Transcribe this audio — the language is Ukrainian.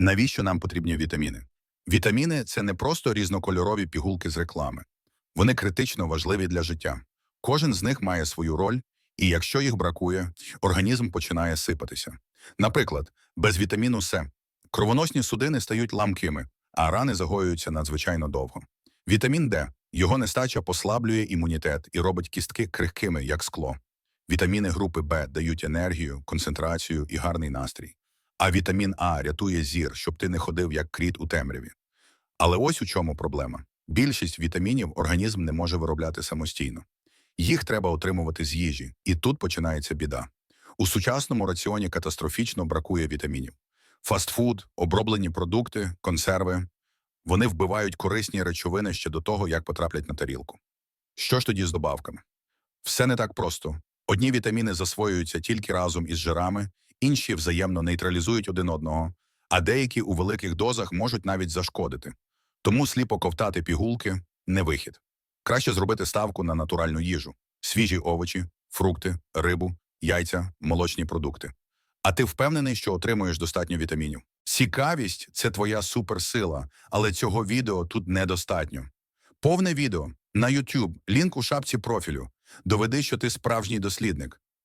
Навіщо нам потрібні вітаміни? Вітаміни це не просто різнокольорові пігулки з реклами. Вони критично важливі для життя. Кожен з них має свою роль, і якщо їх бракує, організм починає сипатися. Наприклад, без вітаміну С кровоносні судини стають ламкими, а рани загоюються надзвичайно довго. Вітамін Д його нестача послаблює імунітет і робить кістки крихкими, як скло. Вітаміни групи Б дають енергію, концентрацію і гарний настрій. А вітамін А рятує зір, щоб ти не ходив як кріт у темряві. Але ось у чому проблема. Більшість вітамінів організм не може виробляти самостійно. Їх треба отримувати з їжі, і тут починається біда. У сучасному раціоні катастрофічно бракує вітамінів. Фастфуд, оброблені продукти, консерви вони вбивають корисні речовини ще до того, як потраплять на тарілку. Що ж тоді з добавками? Все не так просто. Одні вітаміни засвоюються тільки разом із жирами, інші взаємно нейтралізують один одного, а деякі у великих дозах можуть навіть зашкодити. Тому сліпо ковтати пігулки не вихід. Краще зробити ставку на натуральну їжу: свіжі овочі, фрукти, рибу, яйця, молочні продукти. А ти впевнений, що отримуєш достатньо вітамінів? Цікавість це твоя суперсила, але цього відео тут недостатньо. Повне відео на YouTube, лінк у шапці профілю. Доведи, що ти справжній дослідник.